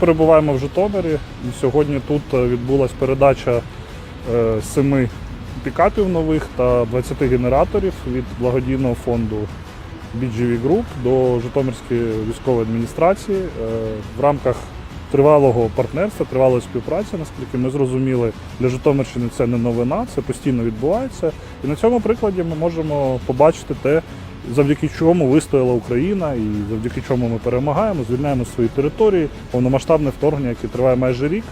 перебуваємо в Житомирі. Сьогодні тут е, відбулася передача е, семи пікапів нових та 20 генераторів від благодійного фонду BGV Group до Житомирської військової адміністрації Е, в рамках тривалого партнерства, тривалої співпраці, наскільки ми зрозуміли, для Житомирщини це не новина, це постійно відбувається. І на цьому прикладі ми можемо побачити те, завдяки чому вистояла Україна і завдяки чому ми перемагаємо, звільняємо свої території, повномасштабне вторгнення, яке триває майже рік.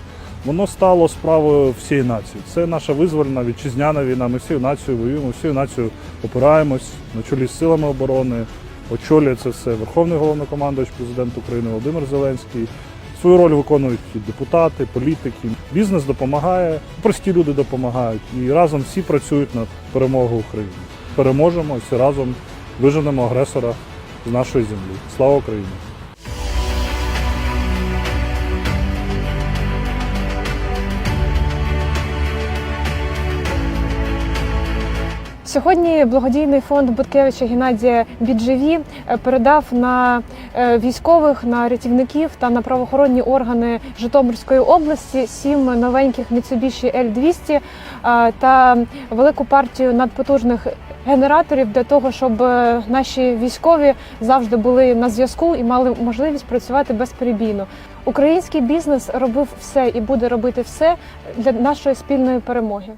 Воно стало справою всієї нації. Це наша визвольна вітчизняна війна. Ми всією нацією воюємо, всією нацією опираємось на чолі з силами оборони. Очолює це все Верховний головнокомандувач, президент України Володимир Зеленський. Свою роль виконують і депутати, політики. Бізнес допомагає, прості люди допомагають. І разом всі працюють над перемогою України. Переможемо і всі разом виженемо агресора з нашої землі. Слава Україні! Сьогодні благодійний фонд Буткевича Геннадія Біджеві е, передав на е, військових, на рятівників та на правоохоронні органи Житомирської області сім новеньких Mitsubishi L200 е, та велику партію надпотужних генераторів для того, щоб наші військові завжди були на зв'язку і мали можливість працювати безперебійно. Український бізнес робив все і буде робити все для нашої спільної перемоги.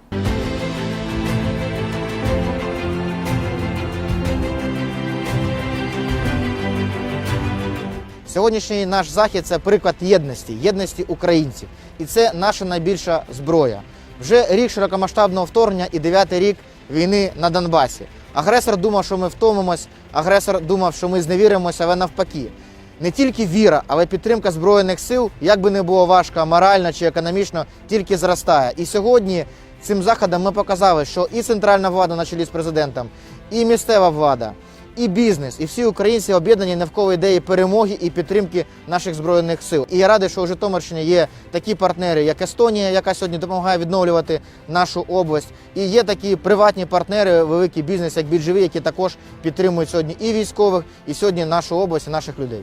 Сьогоднішній наш захід це приклад єдності, єдності українців. І це наша найбільша зброя. Вже рік широкомасштабного вторгнення і дев'ятий рік війни на Донбасі. Агресор думав, що ми втомимось, агресор думав, що ми зневіримося, але навпаки. Не тільки віра, але підтримка збройних сил, як би не було важко, морально чи економічно, тільки зростає. І сьогодні цим заходом ми показали, що і центральна влада на чолі з президентом, і місцева влада, і бізнес, і всі українці об'єднані навколо ідеї перемоги і підтримки наших збройних сил. І я радий, що у Житомирщині є такі партнери, як Естонія, яка сьогодні допомагає відновлювати нашу область. І є такі приватні партнери, великий бізнес, як Біджеві, які також підтримують сьогодні і військових, і сьогодні нашу область, і наших людей.